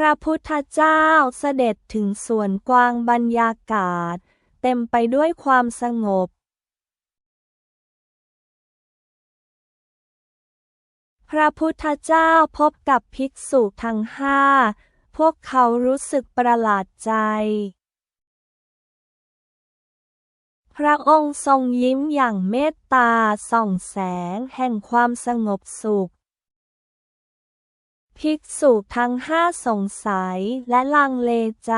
พระพุทธเจ้าเสด็จถึงสวนกวางบรรยากาศ เต็มไปด้วยความสงบ พระพุทธเจ้าพบกับภิกษุทั้งห้า พวกเขารู้สึกประหลาดใจ พระองค์ทรงยิ้มอย่างเมตตาส่องแสงแห่งความสงบสุข ภิกษุทั้งห้าสงสัยและลังเลใจ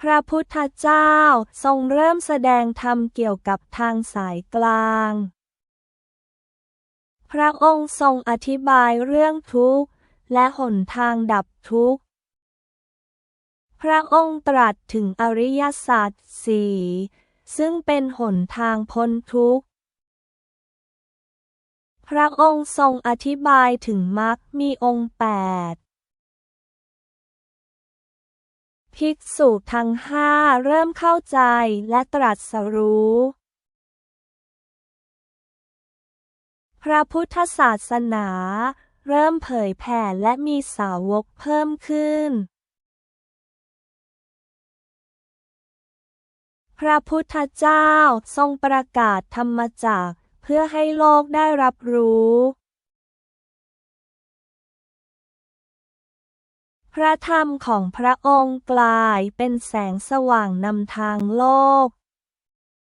พระพุทธเจ้าทรงเริ่มแสดงธรรมเกี่ยวกับทางสายกลาง พระองค์ทรงอธิบายเรื่องทุกข์ และหนทางดับทุกข์ พระองค์ตรัสถึงอริยสัจสี่ซึ่งเป็นหนทางพ้นทุกข์ พระองค์ทรงอธิบายถึงมรรคมีองค์แปดภิกษุทั้งห้าเริ่มเข้าใจและตรัสรู้ พระพุทธศาสนา เริ่มเผยแผ่และมีสาวกเพิ่มขึ้น พระพุทธเจ้าทรงประกาศธรรมจักร พื่อให้โลกได้รับรู้พระธรรมของพระองค์กลายเป็นแสงสว่างนำทางโลก